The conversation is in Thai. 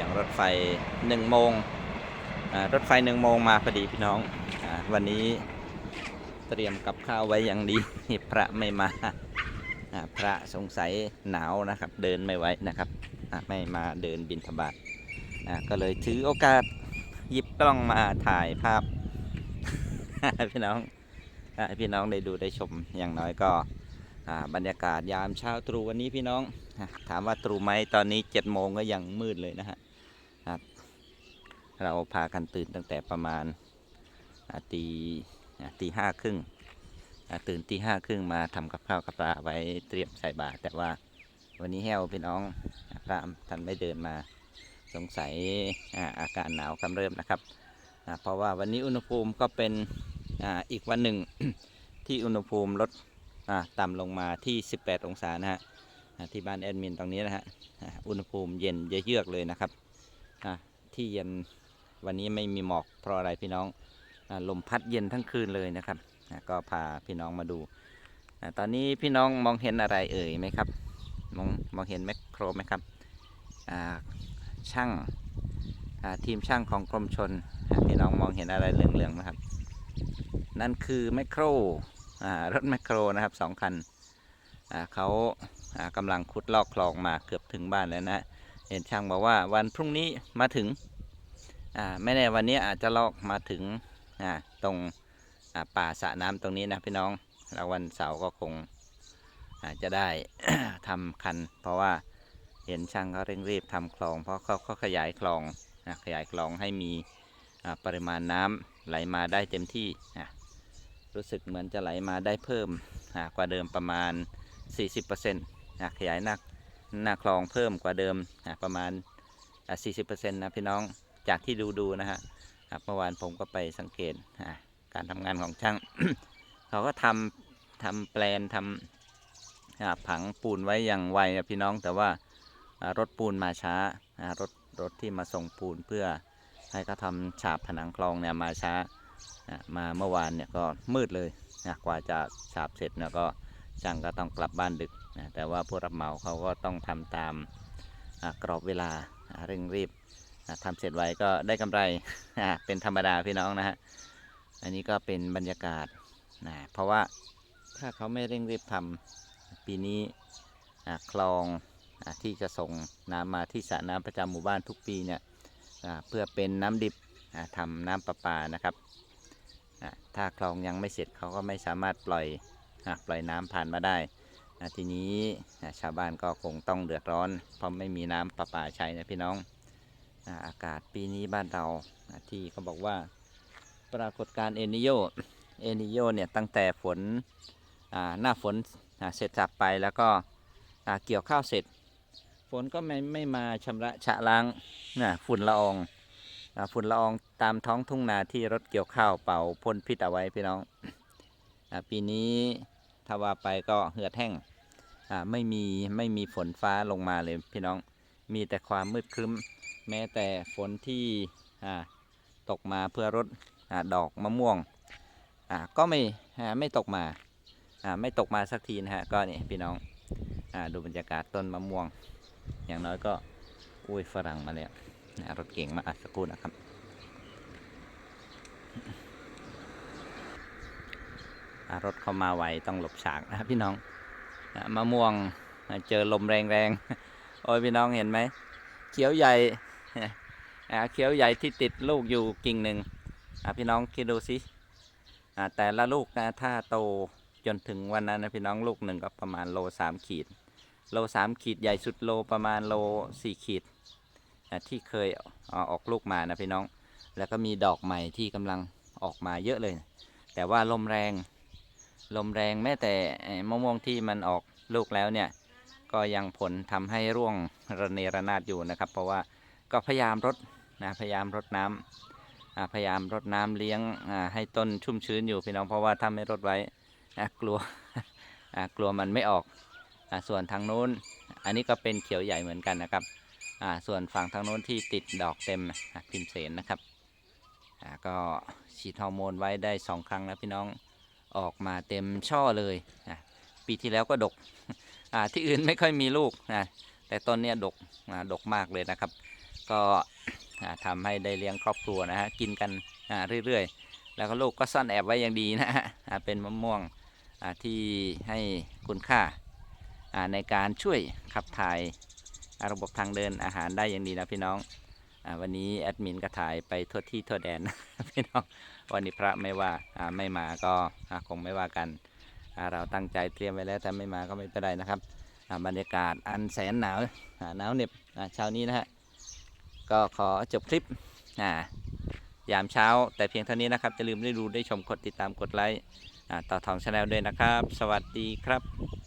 สียงรถไฟหนึ่งโมงรถไฟหนึ่งโมงมาพอดีพี่น้องอวันนี้เตรียมกับข้าวไว้อย่างดี พระไม่มาพระสงสัยหนาวนะครับ เดินไม่ไหวนะครับไม่มาเดินบินทบาทอ่าก็เลยถือโอกาสหยิบกล้องมาถ่ายภาพ พี่น้องให้พี่น้องได้ดูได้ชมอย่างน้อยก็บรรยากาศยามเช้าตรู่วันนี้พี่น้อง ถามว่าตรู่ไหมตอนนี้เจ็ดโมงก็ยังมืดเลยนะฮะ ครับ เราพากันตื่นตั้งแต่ประมาณตีตีห้าครึ่งตื่นตีห้าครึ่งมาทำกับข้าวกับปลาไว้เตรียมใส่บาตรแต่ว่าวันนี้แห้วพี่น้องพระท่านไม่เดินมาสงสัยอาการหนาวกำเริบนะครับ เพราะว่าวันนี้อุณหภูมิก็เป็นออีกวันหนึ่งที่อุณหภูมิลดอะต่ำลงมาที่ 18 องศานะฮะอ่าที่บ้านแอดมินตรงนี้นะฮะอุณหภูมิเย็นเยือกเลยนะครับ ที่เย็นวันนี้ไม่มีหมอกเพราะอะไรพี่น้องอลมพัดเย็นทั้งคืนเลยนะครับก็พาพี่น้องมาดูอตอนนี้พี่น้องมองเห็นอะไรเอ่ยไหมครับ มองมองเห็นแมคโครไหมครับช่างทีมช่างของกรมชนพี่น้องมองเห็นอะไรเหลืองๆไหมครับ นั่นคือแมคโครรถแมคโครนะครับสองคันเขาอ่ากำลังขุดลอกคลองมาเกือบถึงบ้านแล้วนะ เห็นช่างบอกว่าวันพรุ่งนี้มาถึงอ่าไม่แน่วันนี้อาจจะลอกมาถึงอ่าตรงอ่าป่าสระน้ำตรงนี้นะพี่น้องแล้ววันเสาร์ก็คงอาจจะได้ทำคัน เพราะว่าเห็นช่างเขาเร่งรีบทำคลอง เพราะเขาเขาขยายคลองนะขยายคลองให้มีปริมาณน้ำไหลมาได้เต็มที่อะรู้สึกเหมือนจะไหลมาได้เพิ่มกว่าเดิมประมาณ 40%นะขยายหน้า หน้าคลองเพิ่มกว่าเดิมประมาณอะ40%นะพี่น้องจากที่ดูดูนะฮะเมื่อวานผมก็ไปสังเกตการทำงานของช่าง เขาก็ทำทำแปลนทำผังปูนไว้อย่างไวนะพี่น้องแต่ว่ารถปูนมาช้ารถรถที่มาส่งปูนเพื่อให้เขาทำฉาบผนังคลองเนี่ยมาช้ามาเมื่อวานเนี่ยก็มืดเลยนะกว่าจะฉาบเสร็จเนี่ยก็ ช่างก็ต้องกลับบ้านดึกนะแต่ว่าผู้รับเหมาเขาก็ต้องทำตามกรอบเวลาเร่งรีบอ่าทำเสร็จไวก็ได้กำไรเป็นธรรมดาพี่น้องนะฮะอันนี้ก็เป็นบรรยากาศนะเพราะว่าถ้าเขาไม่เร่งรีบทำปีนี้คลองอที่จะส่งน้ำมาที่สระน้ำประจำหมู่บ้านทุกปีเนี่ยเพื่อเป็นน้ำดิบอ่าทำน้ำประปานะครับถ้าคลองยังไม่เสร็จเขาก็ไม่สามารถปล่อย ปล่อยน้ำผ่านมาได้ทีนี้ชาวบ้านก็คงต้องเดือดร้อน เพราะไม่มีน้ำประปาใช้นะพี่น้องอากาศปีนี้บ้านเราที่เขาบอกว่าปรากฏการณ์เอนิโยเอนิโยเนี่ยตั้งแต่ฝนหน้าฝนเสร็จสับไปแล้วก็เกี่ยวข้าวเสร็จ ฝนก็ไม่ไม่มาชำระชะล้างนะฝุ่นละอองฝุ่นละอองตามท้องทุ่งนาที่รถเกี่ยวข้าวเป่าพ่นพิษเอาไว้พี่น้อง ปีนี้ถ้าว่าไปก็เหือดแห้งไม่มีไม่มีฝนฟ้าลงมาเลยพี่น้องมีแต่ความมืดครึ้ม แม้แต่ฝนที่ตกมาเพื่อรดอดอกมะม่วงอก็ไม่ไม่ตกมาไม่ตกมาสักทีนะฮะก็นี่พี่น้องอดูบรรยากาศต้นมะม่วง อย่างน้อยก็อุ้ยฝรั่งมาแล้วรถเก่งมาอัดสักครู่นะครับ รถเข้ามาไวต้องหลบฉากนะครับพี่น้องอ่ามะม่วงเจอลมแรงๆโอ้ยพี่น้องเห็นไหมเขียวใหญ่เขียวใหญ่ที่ติดลูกอยู่กิ่งหนึ่งพี่น้องคิดดูสิแต่ละลูกนะถ้าโตจนถึงวันนั้นนะพี่น้องลูกหนึ่งก็ประมาณโลสามขีด โลสามขีดใหญ่สุดโลประมาณโลสี่ขีดที่เคยอออกลูกมานะพี่น้อง แล้วก็มีดอกใหม่ที่กำลังออกมาเยอะเลย แต่ว่าลมแรง ลมแรงแม้แต่มะม่วงที่มันออกลูกแล้วเนี่ย ก็ยังผลทำให้ร่วงระเนระนาดอยู่นะครับ เพราะว่าก็พยายามรดนะพยายามรดน้ำอ่าพยายามรดน้ำเลี้ยงให้ต้นชุ่มชื้นอยู่พี่น้องเพราะว่าถ้าไม่รดไว้กลัวกลัวมันไม่ออกอส่วนทางโน้น อันนี้ก็เป็นเขียวใหญ่เหมือนกันนะครับส่วนฝั่งทางโน้นที่ติดดอกเต็มพิมเสนนะครับก็ฉีดฮอร์โมนไว้ได้สองครั้งแล้วพี่น้อง ออกมาเต็มช่อเลยนะปีที่แล้วก็ดกที่อื่นไม่ค่อยมีลูกนะแต่ต้นเนี้ยดกดกมากเลยนะครับ ก็อ่าทำให้ได้เลี้ยงครอบครัวนะฮะกินกันอ่าเรื่อยๆ แล้วก็ลูกก็ซ่อนแอบไว้อย่างดีนะฮะเป็นมะม่วงที่ให้คุณค่าในการช่วยขับถ่ายระบบทางเดินอาหารได้อย่างดีนะพี่น้อง วันนี้แอดมินก็ถ่ายไปทั่วที่ทั่วแดนพี่น้องวันนี้พระไม่ว่าไม่มาก็คงไม่ว่ากัน เราตั้งใจเตรียมไว้แล้วแต่ไม่มาก็ไม่เป็นไรนะครับบรรยากาศอันแสนหนาวหนาวเหน็บเช้านี้นะฮะก็ขอจบคลิปยามเช้า แต่เพียงเท่านี้นะครับอย่าลืมได้ดูได้ชมกดติดตามกดไลค์ต่อทองชาแนลด้วยนะครับ สวัสดีครับ